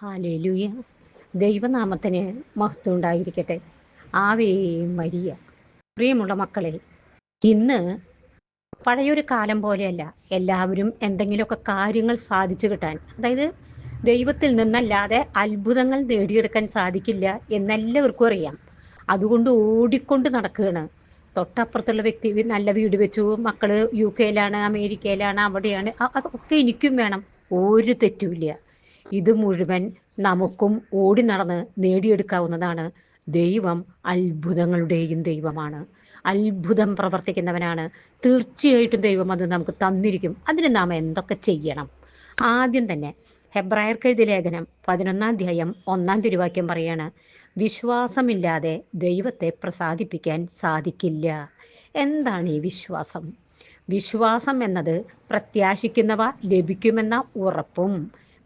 Hallelujah. ദൈവനാമത്തിന് മഹത്വം ഉണ്ടായിരിക്കട്ടെ ആവേയും വരിയ പ്രിയമുള്ള മക്കളെ ഇന്ന് പഴയൊരു കാലം പോലെയല്ല. എല്ലാവരും എന്തെങ്കിലുമൊക്കെ കാര്യങ്ങൾ സാധിച്ചു കിട്ടാൻ അതായത് ദൈവത്തിൽ നിന്നല്ലാതെ അത്ഭുതങ്ങൾ നേടിയെടുക്കാൻ സാധിക്കില്ല എന്നെല്ലാവർക്കും അറിയാം. അതുകൊണ്ട് ഓടിക്കൊണ്ട് നടക്കുകയാണ്. തൊട്ടപ്പുറത്തുള്ള വ്യക്തി നല്ല വീട് വെച്ചു മക്കൾ യു കെയിലാണ് അമേരിക്കയിലാണ് അവിടെയാണ്. അതൊക്കെ എനിക്കും വേണം. ഒരു തെറ്റുമില്ല. ഇത് മുഴുവൻ നമുക്കും ഓടി നടന്ന് നേടിയെടുക്കാവുന്നതാണ്. ദൈവം അത്ഭുതങ്ങളുടെയും ദൈവമാണ്. അത്ഭുതം പ്രവർത്തിക്കുന്നവനാണ്. തീർച്ചയായിട്ടും ദൈവം അത് നമുക്ക് തന്നിരിക്കും. അതിന് നാം എന്തൊക്കെ ചെയ്യണം? ആദ്യം തന്നെ ഹെബ്രായർക്ക് എഴുതിയ ലേഖനം പതിനൊന്നാം അധ്യായം ഒന്നാം തിരുവാക്യം പറയാണ് വിശ്വാസമില്ലാതെ ദൈവത്തെ പ്രസാദിപ്പിക്കാൻ സാധിക്കില്ല. എന്താണ് ഈ വിശ്വാസം? വിശ്വാസം എന്നത് പ്രത്യാശിക്കുന്നവ ലഭിക്കുമെന്ന ഉറപ്പും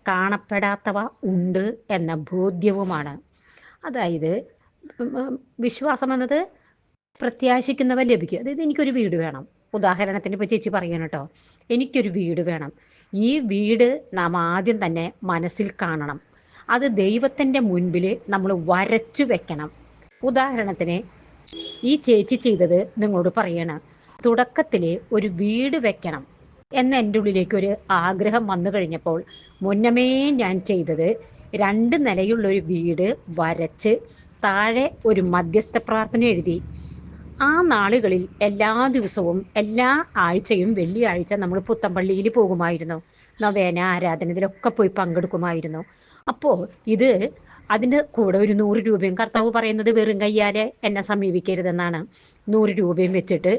കാണപ്പെടാത്തവ ഉണ്ട് എന്ന ബോധ്യവുമാണ്. അതായത് വിശ്വാസം എന്നത് പ്രത്യാശിക്കുന്നവ ലഭിക്കും. അതായത് എനിക്കൊരു വീട് വേണം. ഉദാഹരണത്തിന് ഇപ്പോൾ ചേച്ചി പറയണം കേട്ടോ എനിക്കൊരു വീട് വേണം. ഈ വീട് നാം ആദ്യം തന്നെ മനസ്സിൽ കാണണം. അത് ദൈവത്തിന്റെ മുൻപിൽ നമ്മൾ വരച്ചു വെക്കണം. ഉദാഹരണത്തിന് ഈ ചേച്ചി ചെയ്തത് നിങ്ങളോട് പറയണം തുടക്കത്തിൽ ഒരു വീട് വെക്കണം. എന്ന എന്റെ ഉള്ളിലേക്ക് ഒരു ആഗ്രഹം വന്നു കഴിഞ്ഞപ്പോൾ മുന്നമേ ഞാൻ ചെയ്തത് രണ്ട് നിലയുള്ള ഒരു വീട് വരച്ച് താഴെ ഒരു മധ്യസ്ഥ പ്രാർത്ഥന എഴുതി. ആ നാളുകളിൽ എല്ലാ ദിവസവും എല്ലാ ആഴ്ചയും വെള്ളിയാഴ്ച നമ്മൾ പുത്തമ്പള്ളിയിൽ പോകുമായിരുന്നു. നവേന ആരാധന ഇതിലൊക്കെ പോയി പങ്കെടുക്കുമായിരുന്നു. അപ്പോൾ ഇത് അതിന്റെ കൂടെ ഒരു നൂറ് രൂപയും കർത്താവ് പറയുന്നത് വെറും കയ്യാലെ എന്നെ സമീപിക്കരുതെന്നാണ്. നൂറ് രൂപയും വെച്ചിട്ട്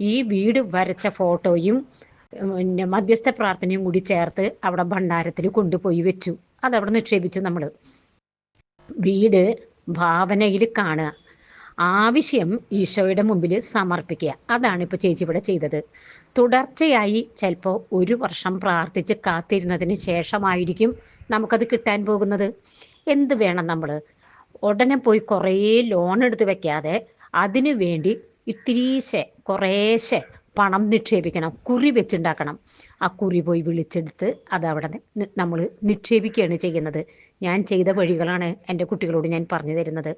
ഈ വീട് വരച്ച ഫോട്ടോയും പിന്നെ മധ്യസ്ഥ പ്രാർത്ഥനയും കൂടി ചേർത്ത് അവിടെ ഭണ്ഡാരത്തിൽ കൊണ്ടുപോയി വെച്ചു. അതവിടെ നിക്ഷേപിച്ചു നമ്മൾ വീട് ഭാവനയിൽ കാണുക. ആവശ്യം ഈശോയുടെ മുമ്പിൽ സമർപ്പിക്കുക. അതാണ് ഇപ്പോൾ ചേച്ചി ഇവിടെ ചെയ്തത്. തുടർച്ചയായി ചിലപ്പോൾ ഒരു വർഷം പ്രാർത്ഥിച്ച് കാത്തിരുന്നതിന് ശേഷമായിരിക്കും നമുക്കത് കിട്ടാൻ പോകുന്നത്. എന്ത് വേണം നമ്മൾ ഉടനെ പോയി കുറേ ലോൺ എടുത്ത് വെക്കാതെ അതിനു വേണ്ടി ഇത്തിരീശെ കുറേശ്ശെ പണം നിക്ഷേപിക്കണം കുറി വെച്ചുണ്ടാക്കണം. ആ കുറി പോയി വിളിച്ചെടുത്ത് അതവിടെ നമ്മൾ നിക്ഷേപിക്കുകയാണ് ചെയ്യുന്നത്. ഞാൻ ചെയ്ത വഴികളാണ് എന്റെ കുട്ടികളോട് ഞാൻ പറഞ്ഞു തരുന്നത്.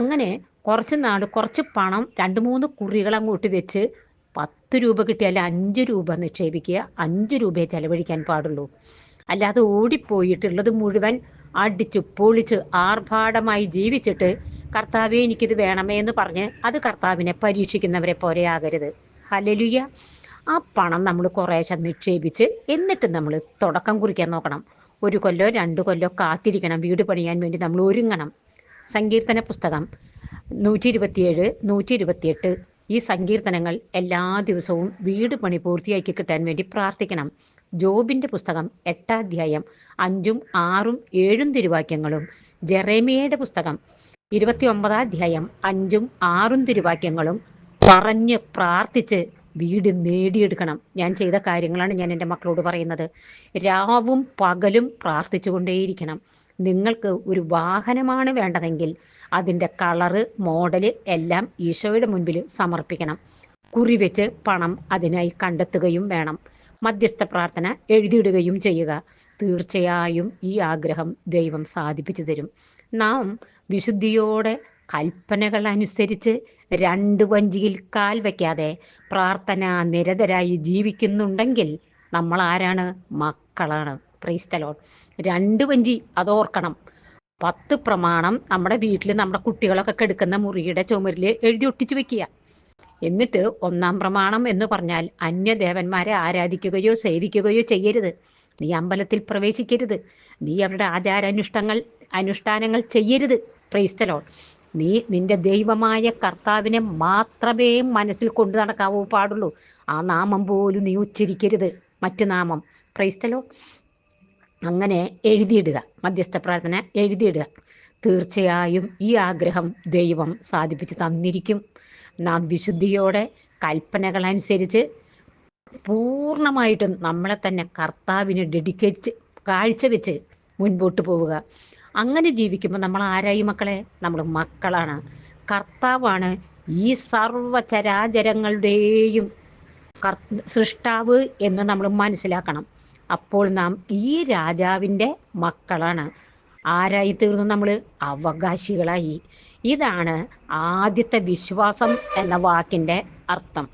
അങ്ങനെ കുറച്ച് നാൾ കുറച്ച് പണം രണ്ട് മൂന്ന് കുറികൾ അങ്ങോട്ട് വെച്ച് പത്ത് രൂപ കിട്ടിയാൽ അഞ്ച് രൂപ നിക്ഷേപിക്കുക അഞ്ച് രൂപയെ ചെലവഴിക്കാൻ പാടുള്ളൂ. അല്ലാതെ ഓടിപ്പോയിട്ടുള്ളത് മുഴുവൻ അടിച്ച് പൊളിച്ച് ആർഭാടമായി ജീവിച്ചിട്ട് കർത്താവെ എനിക്കിത് വേണമേ എന്ന് പറഞ്ഞ് അത് കർത്താവിനെ പരീക്ഷിക്കുന്നവരെ പോലെ ആകരുത്. ഹലലുയ ആ പണം നമ്മൾ കുറേശ്ശെ നിക്ഷേപിച്ച് എന്നിട്ട് നമ്മൾ തുടക്കം കുറിക്കാൻ നോക്കണം. ഒരു കൊല്ലോ രണ്ട് കൊല്ലോ കാത്തിരിക്കണം. വീട് പണിയാൻ വേണ്ടി നമ്മൾ ഒരുങ്ങണം. സങ്കീർത്തന പുസ്തകം. നൂറ്റി ഇരുപത്തിയേഴ് നൂറ്റി ഇരുപത്തിയെട്ട് ഈ സങ്കീർത്തനങ്ങൾ എല്ലാ ദിവസവും വീട് പണി പൂർത്തിയാക്കി കിട്ടാൻ വേണ്ടി പ്രാർത്ഥിക്കണം. ജോബിന്റെ പുസ്തകം എട്ടാധ്യായം അഞ്ചും ആറും ഏഴും തിരുവാക്യങ്ങളും. ജെറേമിയയുടെ പുസ്തകം ഇരുപത്തി ഒമ്പതാം അധ്യായം അഞ്ചും ആറും തിരുവാക്യങ്ങളും. പറഞ്ഞ് പ്രാർത്ഥിച്ച് വീട് നേടിയെടുക്കണം. ഞാൻ ചെയ്ത കാര്യങ്ങളാണ് ഞാൻ എന്റെ മക്കളോട് പറയുന്നത്. രാവും പകലും പ്രാർത്ഥിച്ചുകൊണ്ടേയിരിക്കണം. നിങ്ങൾക്ക് ഒരു വാഹനമാണ് വേണ്ടതെങ്കിൽ അതിന്റെ കളറ് മോഡൽ എല്ലാം ഈശോയുടെ മുൻപിൽ സമർപ്പിക്കണം. കുറി വെച്ച് പണം അതിനായി കണ്ടെത്തുകയും വേണം. മധ്യസ്ഥ പ്രാർത്ഥന എഴുതിയിടുകയും ചെയ്യുക. തീർച്ചയായും ഈ ആഗ്രഹം ദൈവം സാധിപ്പിച്ചു തരും. നാം വിശുദ്ധിയോടെ കൽപ്പനകൾ അനുസരിച്ച് രണ്ട് വഞ്ചിയിൽ കാൽ വയ്ക്കാതെ പ്രാർത്ഥന നിരതരായി ജീവിക്കുന്നുണ്ടെങ്കിൽ നമ്മൾ ആരാണ്? മക്കളാണ്. ക്രൈസ്തലോൺ രണ്ട് വഞ്ചി അതോർക്കണം. പത്ത് പ്രമാണം നമ്മുടെ വീട്ടിൽ നമ്മുടെ കുട്ടികളൊക്കെ കെടുക്കുന്ന മുറിയുടെ ചുമരിൽ എഴുതി ഒട്ടിച്ചു വെക്കുക. എന്നിട്ട് ഒന്നാം പ്രമാണം എന്ന് പറഞ്ഞാൽ അന്യദേവന്മാരെ ആരാധിക്കുകയോ സേവിക്കുകയോ ചെയ്യരുത്. നീ അമ്പലത്തിൽ പ്രവേശിക്കരുത്. നീ അവരുടെ ആചാരാനുഷ്ഠങ്ങൾ അനുഷ്ഠാനങ്ങൾ ചെയ്യരുത്. പ്രൈസ്തലോൺ നീ നിന്റെ ദൈവമായ കർത്താവിനെ മാത്രമേ മനസ്സിൽ കൊണ്ടു നടക്കാവൂ പാടുള്ളൂ. ആ നാമം പോലും നീ ഉച്ചരിക്കരുത്. മറ്റു നാമം. പ്രൈസ്തലോ അങ്ങനെ എഴുതിയിടുക. മധ്യസ്ഥ പ്രാർത്ഥന എഴുതിയിടുക. തീർച്ചയായും ഈ ആഗ്രഹം ദൈവം സാധിപ്പിച്ച് തന്നിരിക്കും. നാം വിശുദ്ധിയോടെ കൽപ്പനകൾ അനുസരിച്ച് പൂർണമായിട്ടും നമ്മളെ തന്നെ കർത്താവിന് ഡെഡിക്കേറ്റ് കാഴ്ചവെച്ച് മുൻപോട്ട് പോവുക. അങ്ങനെ ജീവിക്കുമ്പോൾ നമ്മൾ ആരായി മക്കളെ? നമ്മൾ മക്കളാണ്. കർത്താവാണ് ഈ സർവചരാചരങ്ങളുടെയും സൃഷ്ടാവ് എന്ന് നമ്മൾ മനസ്സിലാക്കണം. അപ്പോൾ നാം ഈ രാജാവിന്റെ മക്കളാണ്. ആരായി തീർന്നു നമ്മൾ? അവകാശികളായി. ഇതാണ് ആദ്യത്തെ വിശ്വാസം എന്ന വാക്കിന്റെ അർത്ഥം.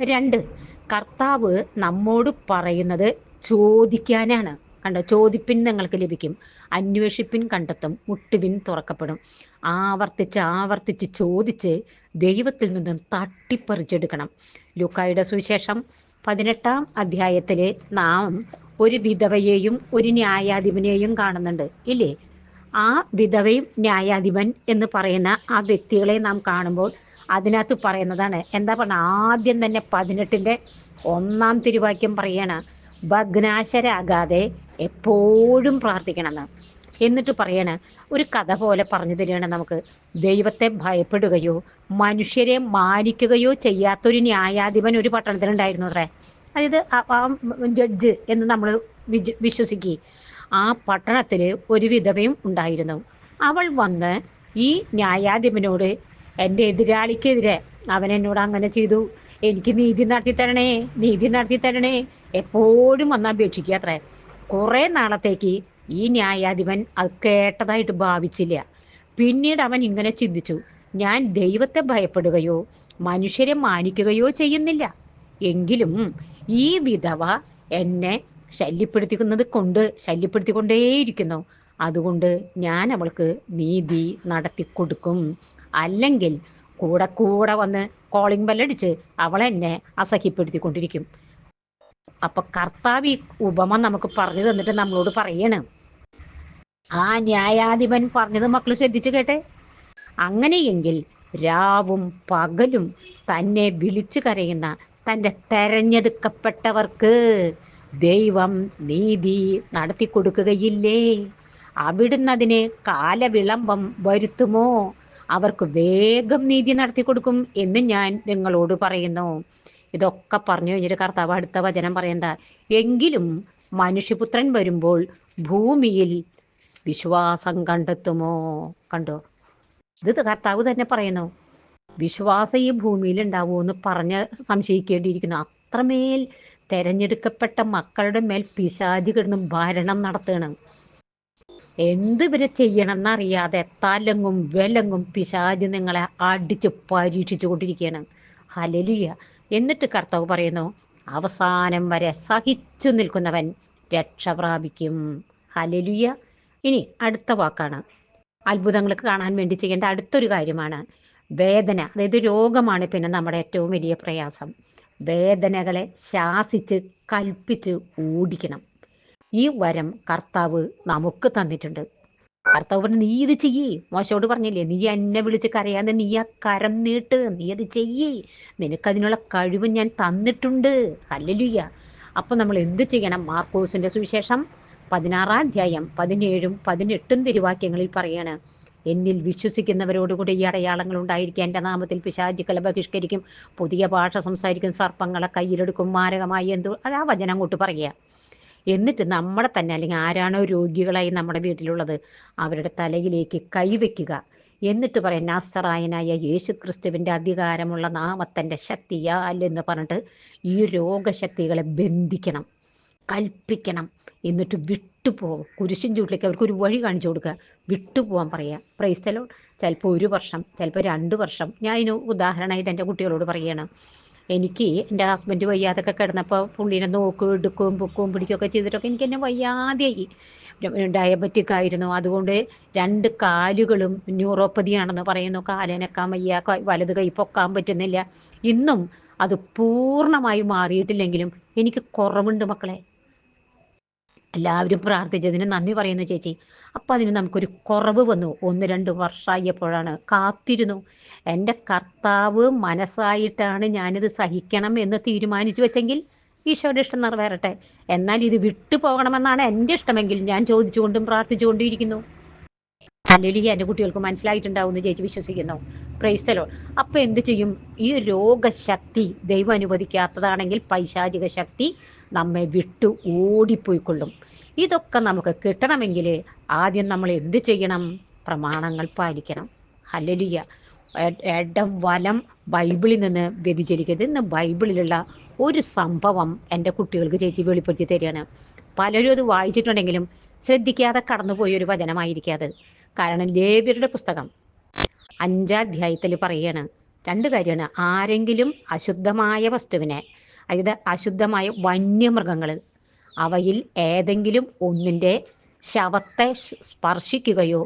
രണ്ട് കർത്താവ് നമ്മോട് പറയുന്നത് ചോദിക്കാനാണ്. കണ്ടോ? ചോദിപ്പിൻ നിങ്ങൾക്ക് ലഭിക്കും. അന്വേഷിപ്പിൻ കണ്ടെത്തും മുട്ടുവിൻ തുറക്കപ്പെടും. ആവർത്തിച്ച് ആവർത്തിച്ച് ചോദിച്ച് ദൈവത്തിൽ നിന്നും തട്ടിപ്പറിച്ചെടുക്കണം. ലുക്കായുടെ സുവിശേഷം പതിനെട്ടാം അധ്യായത്തിൽ നാം ഒരു വിധവയെയും ഒരു ന്യായാധിപനെയും കാണുന്നുണ്ട്. ഇല്ലേ? ആ വിധവയും ന്യായാധിപൻ എന്ന് പറയുന്ന ആ വ്യക്തികളെ നാം കാണുമ്പോൾ അതിനകത്ത് പറയുന്നതാണ് എന്താ പറഞ്ഞ ആദ്യം തന്നെ പതിനെട്ടിന്റെ ഒന്നാം തിരുവാക്യം പറയാണ് ഭഗ്നാശരാകാതെ എപ്പോഴും പ്രാർത്ഥിക്കണമെന്ന് എന്നിട്ട് പറയണ ഒരു കഥ പോലെ പറഞ്ഞു തരികയാണ് നമുക്ക്. ദൈവത്തെ ഭയപ്പെടുകയോ മനുഷ്യരെ മാനിക്കുകയോ ചെയ്യാത്തൊരു ന്യായാധിപൻ ഒരു പട്ടണത്തിലുണ്ടായിരുന്നു അത്രേ. അതായത് ആ ജഡ്ജ് എന്ന് നമ്മൾ വിശ്വസിക്കുക ആ പട്ടണത്തിൽ ഒരു വിധവയും ഉണ്ടായിരുന്നു. അവൾ വന്ന് ഈ ന്യായാധിപനോട് എന്റെ എതിരാളിക്കെതിരെ അവൻ എന്നോട് അങ്ങനെ ചെയ്തു. എനിക്ക് നീതി നടത്തി തരണേ നീതി നടത്തി തരണേ എപ്പോഴും വന്ന് അപേക്ഷിക്കുക അത്രേ. കുറേ നാളത്തേക്ക് ഈ ന്യായാധിപൻ അത് കേട്ടതായിട്ട് ഭാവിച്ചില്ല. പിന്നീട് അവൻ ഇങ്ങനെ ചിന്തിച്ചു ഞാൻ ദൈവത്തെ ഭയപ്പെടുകയോ മനുഷ്യരെ മാനിക്കുകയോ ചെയ്യുന്നില്ല. എങ്കിലും ഈ വിധവ എന്നെ ശല്യപ്പെടുത്തിക്കുന്നത് കൊണ്ട് ശല്യപ്പെടുത്തിക്കൊണ്ടേയിരിക്കുന്നു. അതുകൊണ്ട് ഞാൻ അവൾക്ക് നീതി നടത്തി കൊടുക്കും. അല്ലെങ്കിൽ കൂടെ കൂടെ വന്ന് കോളിംഗ് ബെല്ലടിച്ച് അവളെന്നെ അസഹ്യപ്പെടുത്തിക്കൊണ്ടിരിക്കും. അപ്പൊ കർത്താവ് ഈ ഉപമ നമുക്ക് പറഞ്ഞു തന്നിട്ട് നമ്മളോട് പറയണം. ആ ന്യായാധിപൻ പറഞ്ഞത് മക്കൾ ശ്രദ്ധിച്ചു കേട്ടെ. അങ്ങനെയെങ്കിൽ രാവും പകലും തന്നെ വിളിച്ചു കരയുന്ന തന്റെ തെരഞ്ഞെടുക്കപ്പെട്ടവർക്ക് ദൈവം നീതി നടത്തി കൊടുക്കുകയില്ലേ? അവിടുന്ന് കാലവിളംബം വരുത്തുമോ? അവർക്ക് വേഗം നീതി നടത്തി കൊടുക്കും എന്ന് ഞാൻ നിങ്ങളോട് പറയുന്നു. ഇതൊക്കെ പറഞ്ഞു കഴിഞ്ഞിട്ട് കർത്താവ് അടുത്ത വചനം പറയണ്ട എങ്കിലും മനുഷ്യപുത്രൻ വരുമ്പോൾ ഭൂമിയിൽ വിശ്വാസം കണ്ടെത്തുമോ? കണ്ടോ? ഇത് കർത്താവ് തന്നെ പറയുന്നു. വിശ്വാസം ഈ ഭൂമിയിൽ ഉണ്ടാവുമോ എന്ന് പറഞ്ഞ് സംശയിക്കേണ്ടിയിരിക്കുന്നു. അത്രമേൽ തെരഞ്ഞെടുക്കപ്പെട്ട മക്കളുടെ മേൽ പിശാചി കിടന്ന് ഭരണം നടത്തണം എന്ത് ഇവരെ ചെയ്യണം എന്നറിയാതെ തലങ്ങും വിലങ്ങും പിശാജ് നിങ്ങളെ അടിച്ച് പരീക്ഷിച്ചു കൊണ്ടിരിക്കുകയാണ് ഹലലിയ എന്നിട്ട് കർത്താവ് പറയുന്നു അവസാനം വരെ സഹിച്ചു നിൽക്കുന്നവൻ രക്ഷ പ്രാപിക്കും. ഹലലുയ ഇനി അടുത്ത വാക്കാണ്. അത്ഭുതങ്ങൾ കാണാൻ വേണ്ടി ചെയ്യേണ്ട അടുത്തൊരു കാര്യമാണ് വേദന. അതായത് രോഗമാണ് പിന്നെ നമ്മുടെ ഏറ്റവും വലിയ പ്രയാസം. വേദനകളെ ശാസിച്ച് കൽപ്പിച്ച് ഓടിക്കണം. ഈ വരം കർത്താവ് നമുക്ക് തന്നിട്ടുണ്ട്. കർത്താവ് പറഞ്ഞു നീ ഇത് ചെയ്യേ. മോശോട് പറഞ്ഞില്ലേ നീ എന്നെ വിളിച്ച് കരയാതെ നീ ആ കരം നീട്ട് നീ അത് ചെയ്യേ. നിനക്കതിനുള്ള കഴിവ് ഞാൻ തന്നിട്ടുണ്ട്. അല്ലല്ലൂയ്യ അപ്പൊ നമ്മൾ എന്ത് ചെയ്യണം? മാർക്കോസിന്റെ സുവിശേഷം പതിനാറാം അധ്യായം പതിനേഴും പതിനെട്ടും തിരുവാക്യങ്ങളിൽ പറയാണ് എന്നിൽ വിശ്വസിക്കുന്നവരോടുകൂടി ഈ അടയാളങ്ങൾ ഉണ്ടായിരിക്കും എന്റെ നാമത്തിൽ പിശാചുക്കളെ ബഹിഷ്കരിക്കും. പുതിയ ഭാഷ സംസാരിക്കും. സർപ്പങ്ങളെ കയ്യിലെടുക്കും. മാരകമായി എന്തോ അത് ആ വചനം അങ്ങോട്ട് പറയുക. എന്നിട്ട് നമ്മളെ തന്നെ അല്ലെങ്കിൽ ആരാണോ രോഗികളായി നമ്മുടെ വീട്ടിലുള്ളത് അവരുടെ തലയിലേക്ക് കൈവയ്ക്കുക എന്നിട്ട് പറയാം നാസറായനായ യേശു ക്രിസ്തുവിന്റെ അധികാരമുള്ള നാമത്തിന്റെ ശക്തിയാൽ എന്ന് പറഞ്ഞിട്ട് ഈ രോഗശക്തികളെ ബന്ധിക്കണം കൽപ്പിക്കണം. എന്നിട്ട് വിട്ടുപോകും. കുരിശിൻ ചൂട്ടിലേക്ക് അവർക്ക് ഒരു വഴി കാണിച്ചു കൊടുക്കുക. വിട്ടുപോകാൻ പറയുക. പ്രൈസ്തലോ ചിലപ്പോൾ ഒരു വർഷം ചിലപ്പോൾ രണ്ട് വർഷം. ഞാൻ ഇതിന് ഉദാഹരണമായിട്ട് എന്റെ കുട്ടികളോട് പറയുകയാണ്. എനിക്ക് എന്റെ ഹസ്ബൻഡ് വയ്യാതൊക്കെ കിടന്നപ്പോൾ പുള്ളീനെ നോക്കും എടുക്കും പൊക്കും പിടിക്കുകയൊക്കെ ചെയ്തിട്ടൊക്കെ എനിക്ക് എന്നെ വയ്യാതെയായി. ഡയബറ്റിക് ആയിരുന്നു. അതുകൊണ്ട് രണ്ട് കാലുകളും ന്യൂറോപ്പതിയാണെന്ന് പറയുന്നു. കാലനക്കാൻ വയ്യ വലത് കൈ പൊക്കാൻ പറ്റുന്നില്ല. ഇന്നും അത് പൂർണമായി മാറിയിട്ടില്ലെങ്കിലും എനിക്ക് കുറവുണ്ട് മക്കളെ. എല്ലാവരും പ്രാർത്ഥിച്ചതിന് നന്ദി പറയുന്നു ചേച്ചി. അപ്പം അതിന് നമുക്കൊരു കുറവ് വന്നു. ഒന്ന് രണ്ട് വർഷമായപ്പോഴാണ് കാത്തിരുന്നു. എന്റെ കർത്താവ് മനസ്സായിട്ടാണ് ഞാനിത് സഹിക്കണം എന്ന് തീരുമാനിച്ചു വെച്ചെങ്കിൽ ഈശോയുടെ ഇഷ്ടം നിറവേറട്ടെ എന്നാൽ ഇത് വിട്ടു പോകണമെന്നാണ് എന്റെ ഇഷ്ടമെങ്കിൽ ഞാൻ ചോദിച്ചുകൊണ്ടും പ്രാർത്ഥിച്ചുകൊണ്ടും ഇരിക്കുന്നു അല്ലെങ്കിൽ എന്റെ കുട്ടികൾക്ക് മനസ്സിലായിട്ടുണ്ടാവും ചേച്ചി വിശ്വസിക്കുന്നു. പ്രൈസ്തലോ അപ്പം എന്ത് ചെയ്യും? ഈ രോഗശക്തി ദൈവം അനുവദിക്കാത്തതാണെങ്കിൽ പൈശാചിക ശക്തി നമ്മെ വിട്ടു ഓടിപ്പോയിക്കൊള്ളും. ഇതൊക്കെ നമുക്ക് കിട്ടണമെങ്കിൽ ആദ്യം നമ്മൾ എന്ത് ചെയ്യണം? പ്രമാണങ്ങൾ പാലിക്കണം. ഹല്ലലിയ. വലം ബൈബിളിൽ നിന്ന് വ്യതിചരിക്കരുത് ഇന്ന് ബൈബിളിലുള്ള ഒരു സംഭവം എന്റെ കുട്ടികൾക്ക് ചേച്ചി വെളിപ്പെടുത്തി തരികയാണ്. പലരും അത് വായിച്ചിട്ടുണ്ടെങ്കിലും ശ്രദ്ധിക്കാതെ കടന്നുപോയ ഒരു വചനമായിരിക്കും അത്. കാരണം ലേവ്യരുടെ പുസ്തകം അഞ്ചാധ്യായത്തിൽ പറയാണ് രണ്ട് കാര്യമാണ്. ആരെങ്കിലും അശുദ്ധമായ വസ്തുവിനെ അതായത് അശുദ്ധമായ വന്യമൃഗങ്ങൾ അവയിൽ ഏതെങ്കിലും ഒന്നിന്റെ ശവത്തെ സ്പർശിക്കുകയോ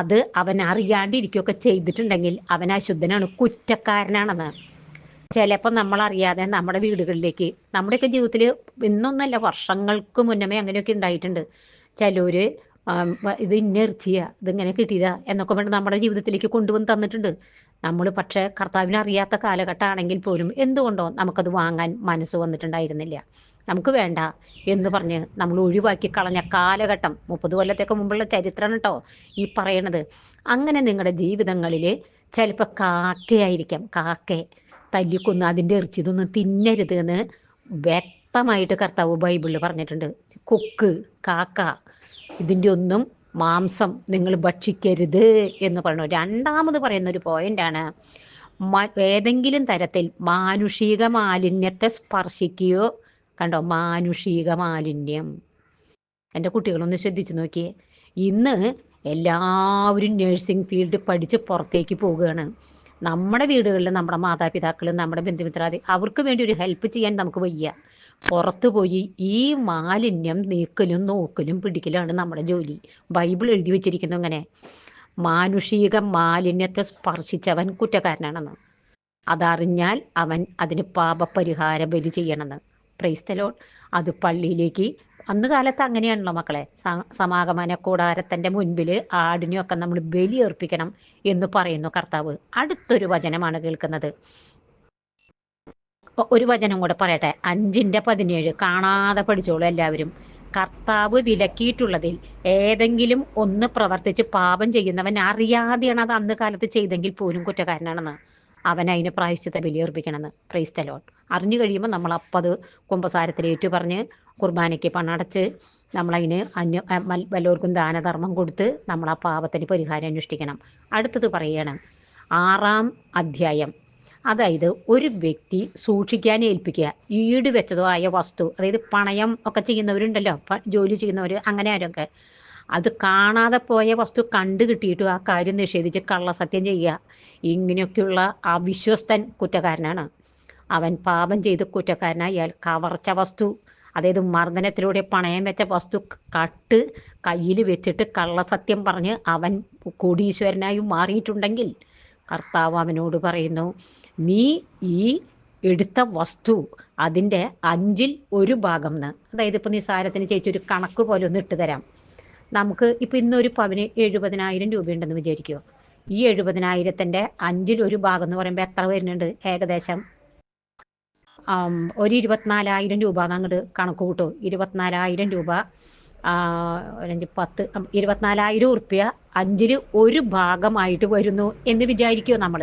അത് അവൻ അറിയാണ്ടിരിക്കുകയൊക്കെ ചെയ്തിട്ടുണ്ടെങ്കിൽ അവൻ അശുദ്ധനാണ് കുറ്റക്കാരനാണെന്ന്. ചിലപ്പോൾ നമ്മളറിയാതെ നമ്മുടെ വീടുകളിലേക്ക് നമ്മുടെയൊക്കെ ജീവിതത്തിൽ ഇന്നൊന്നല്ല വർഷങ്ങൾക്ക് മുന്നമേ അങ്ങനെയൊക്കെ ഉണ്ടായിട്ടുണ്ട്. ചിലർ ഇത് ഇന്നിറച്ചിയാ ഇതിങ്ങനെ കിട്ടിയതാ എന്നൊക്കെ വേണ്ടി നമ്മുടെ ജീവിതത്തിലേക്ക് കൊണ്ടുവന്ന് തന്നിട്ടുണ്ട്. നമ്മൾ പക്ഷേ കർത്താവിനെ അറിയാത്ത കാലഘട്ടമാണെങ്കിൽ പോലും എന്തുകൊണ്ടോ നമുക്കത് വാങ്ങാൻ മനസ്സ് വന്നിട്ടുണ്ടായിരുന്നില്ല. നമുക്ക് വേണ്ട എന്ന് പറഞ്ഞ് നമ്മൾ ഒഴിവാക്കി കളഞ്ഞ കാലഘട്ടം. മുപ്പത് കൊല്ലത്തേക്ക് മുമ്പുള്ള ചരിത്രമാണ് കേട്ടോ ഈ പറയണത്. അങ്ങനെ നിങ്ങളുടെ ജീവിതങ്ങളിൽ ചിലപ്പോൾ കാക്കയായിരിക്കാം. കാക്കെ തല്ലിക്കൊന്ന് അതിന്റെ ഇറച്ചി ഇതൊന്നും തിന്നരുത് എന്ന് വ്യക്തമായിട്ട് കർത്താവ് ബൈബിളിൽ പറഞ്ഞിട്ടുണ്ട്. കൊക്ക് കാക്ക ഇതിന്റെ ഒന്നും മാംസം നിങ്ങൾ ഭക്ഷിക്കരുത് എന്ന് പറഞ്ഞു രണ്ടാമത് പറയുന്ന ഒരു പോയിന്റാണ് ഏതെങ്കിലും തരത്തിൽ മാനുഷിക മാലിന്യത്തെ സ്പർശിക്കുകയോ കണ്ടോ? മാനുഷിക മാലിന്യം. എന്റെ കുട്ടികളൊന്ന് ശ്രദ്ധിച്ചു നോക്കിയേ. ഇന്ന് എല്ലാവരും നേഴ്സിംഗ് ഫീൽഡ് പഠിച്ച് പുറത്തേക്ക് പോവുകയാണ്. നമ്മുടെ വീടുകളിൽ നമ്മുടെ മാതാപിതാക്കളും നമ്മുടെ ബന്ധുമിത്രാദി അവർക്ക് വേണ്ടി ഒരു ഹെൽപ്പ് ചെയ്യാൻ നമുക്ക് വയ്യ. പുറത്തു പോയി ഈ മാലിന്യം നീക്കലും നോക്കലും പിടിക്കലാണ് നമ്മുടെ ജോലി. ബൈബിൾ എഴുതി വെച്ചിരിക്കുന്നു അങ്ങനെ മാനുഷിക മാലിന്യത്തെ സ്പർശിച്ചവൻ കുറ്റക്കാരനാണെന്ന്. അതറിഞ്ഞാൽ അവൻ അതിന് പാപപരിഹാര ബലി ചെയ്യണമെന്ന്. പ്രൈസ്തലോ അത് പള്ളിയിലേക്ക് അന്ന് കാലത്ത് അങ്ങനെയാണല്ലോ മക്കളെ. സമാഗമന കൂടാരത്തിന്റെ മുൻപിൽ ആടിനെയൊക്കെ നമ്മൾ ബലിയർപ്പിക്കണം എന്ന് പറയുന്നു കർത്താവ്. അടുത്തൊരു വചനമാണ് കേൾക്കുന്നത്. ഒരു വചനം കൂടെ പറയട്ടെ. അഞ്ചിന്റെ പതിനേഴ് കാണാതെ പഠിച്ചോളൂ എല്ലാവരും. കർത്താവ് വിലക്കിയിട്ടുള്ളതിൽ ഏതെങ്കിലും ഒന്ന് പ്രവർത്തിച്ച് പാപം ചെയ്യുന്നവൻ അറിയാതെയാണ് അത് അന്ന് കാലത്ത് ചെയ്തെങ്കിൽ പോലും കുറ്റക്കാരനാണെന്ന്. അവൻ അതിന് പ്രായശ്ചിത്ത ബലിയർപ്പിക്കണമെന്ന്. ക്രൈസ്തലോൺ അറിഞ്ഞു കഴിയുമ്പോൾ നമ്മൾ അപ്പത് കുമ്പസാരത്തിൽ ഏറ്റു പറഞ്ഞ് കുർബാനയ്ക്ക് പണടച്ച് നമ്മളതിന് അന്യ വല്ലവർക്കും ദാനധർമ്മം കൊടുത്ത് നമ്മൾ ആ പാപത്തിന് പരിഹാരം അന്വേഷിക്കണം അടുത്തത് പറയണം ആറാം അധ്യായം. അതായത് ഒരു വ്യക്തി സൂക്ഷിക്കാൻ ഏൽപ്പിക്കുക. ഈട് വെച്ചതോ ആയ വസ്തു അതായത് പണയം ഒക്കെ ചെയ്യുന്നവരുണ്ടല്ലോ ജോലി ചെയ്യുന്നവർ അങ്ങനെ ആരൊക്കെ അത് കാണാതെ പോയ വസ്തു കണ്ടു കിട്ടിയിട്ടും ആ കാര്യം നിഷേധിച്ച് കള്ളസത്യം ചെയ്യുക. ഇങ്ങനെയൊക്കെയുള്ള അവിശ്വസ്തൻ കുറ്റക്കാരനാണ്. അവൻ പാപം ചെയ്ത് കുറ്റക്കാരനായാൽ കവർച്ച വസ്തു അതായത് മർദ്ദനത്തിലൂടെ പണയം വെച്ച വസ്തു കട്ട് കയ്യിൽ വെച്ചിട്ട് കള്ളസത്യം പറഞ്ഞ് അവൻ കോടീശ്വരനായി മാറിയിട്ടുണ്ടെങ്കിൽ കർത്താവ് അവനോട് പറയുന്നു നീ ഈ എടുത്ത വസ്തു അതിന്റെ അഞ്ചിൽ ഒരു ഭാഗം എന്ന് അതായത് ഇപ്പോൾ നിസാരത്തിന് ചേച്ചി ഒരു കണക്ക് പോലെ ഒന്ന് ഇട്ട് തരാം. നമുക്ക് ഇപ്പം ഇന്നൊരു പവന് എഴുപതിനായിരം രൂപയുണ്ടെന്ന് വിചാരിക്കുമോ ഈ എഴുപതിനായിരത്തിന്റെ അഞ്ചിൽ ഒരു ഭാഗം എന്ന് പറയുമ്പോൾ എത്ര വരുന്നുണ്ട് ഏകദേശം? ഒരു ഇരുപത്തിനാലായിരം രൂപ അങ്ങോട്ട് കണക്ക് കൂട്ടും. ഇരുപത്തിനാലായിരം രൂപ പത്ത് ഇരുപത്തിനാലായിരം ഉറുപ്പ്യ അഞ്ചിൽ ഒരു ഭാഗമായിട്ട് വരുന്നു എന്ന് വിചാരിക്കുമോ നമ്മൾ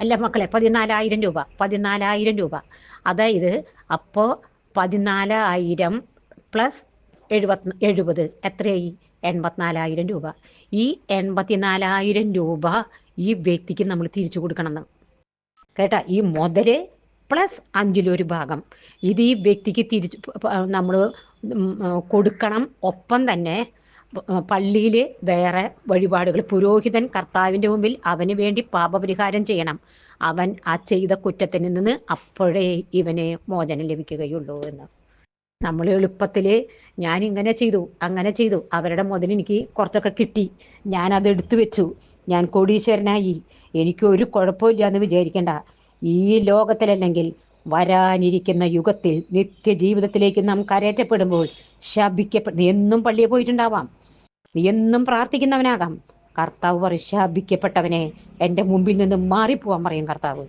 അല്ല മക്കളെ പതിനാലായിരം രൂപ പതിനാലായിരം രൂപ. അതായത് അപ്പോൾ പതിനാലായിരം പ്ലസ് എഴുപത്തി എഴുപത്. എത്രയായി? എൺപത്തിനാലായിരം രൂപ. ഈ എൺപത്തിനാലായിരം രൂപ ഈ വ്യക്തിക്ക് നമ്മൾ തിരിച്ചു കൊടുക്കണമെന്ന്. കേട്ടാ ഈ മുതൽ പ്ലസ് അഞ്ചിലൊരു ഭാഗം. ഇത് ഈ വ്യക്തിക്ക് തിരിച്ചു നമ്മൾ കൊടുക്കണം. ഒപ്പം തന്നെ പള്ളിയിൽ വേറെ വഴിപാടുകൾ പുരോഹിതൻ കർത്താവിന്റെ മുമ്പിൽ അവന് വേണ്ടി പാപപരിഹാരം ചെയ്യണം. അവൻ ആ ചെയ്ത കുറ്റത്തിൽ നിന്ന് അപ്പോഴേ ഇവന് മോചനം ലഭിക്കുകയുള്ളൂ എന്ന്. നമ്മൾ എളുപ്പത്തിൽ ഞാൻ ഇങ്ങനെ ചെയ്തു അങ്ങനെ ചെയ്തു. അവരുടെ മുതൽ എനിക്ക് കുറച്ചൊക്കെ കിട്ടി. ഞാൻ അത് എടുത്തു വെച്ചു. ഞാൻ കോടീശ്വരനായി. എനിക്ക് ഒരു കുഴപ്പമില്ല എന്ന് വിചാരിക്കേണ്ട. ഈ ലോകത്തിലല്ലെങ്കിൽ വരാനിരിക്കുന്ന യുഗത്തിൽ നിത്യജീവിതത്തിലേക്ക് നാം കരയറ്റപ്പെടുമ്പോൾ ശപിക്കപ്പെടുന്ന എന്നും പള്ളിയെ പോയിട്ടുണ്ടാവാം. നീ എന്നും പ്രാർത്ഥിക്കുന്നവനാകാം. കർത്താവ് പറയും ശാപിക്കപ്പെട്ടവനെ എന്റെ മുമ്പിൽ നിന്ന് മാറിപ്പോവാൻ പറയും കർത്താവ്.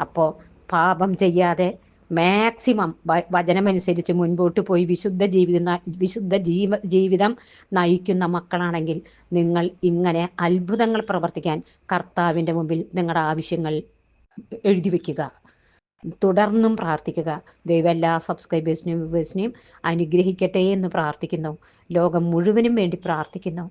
അപ്പോൾ പാപം ചെയ്യാതെ മാക്സിമം വചനമനുസരിച്ച് മുൻപോട്ട് പോയി വിശുദ്ധ ജീവിതം വിശുദ്ധ ജീവ ജീവിതം നയിക്കുന്ന മക്കളാണെങ്കിൽ നിങ്ങൾ ഇങ്ങനെ അത്ഭുതങ്ങൾ പ്രവർത്തിക്കാൻ കർത്താവിന്റെ മുമ്പിൽ നിങ്ങളുടെ ആവശ്യങ്ങൾ എഴുതി വയ്ക്കുക. തുടർന്നും പ്രാർത്ഥിക്കുക. ദൈവം എല്ലാ സബ്സ്ക്രൈബേഴ്സിനെയും വ്യൂവേഴ്സിനെയും അനുഗ്രഹിക്കട്ടെ എന്ന് പ്രാർത്ഥിക്കുന്നു. ലോകം മുഴുവനും വേണ്ടി പ്രാർത്ഥിക്കുന്നു.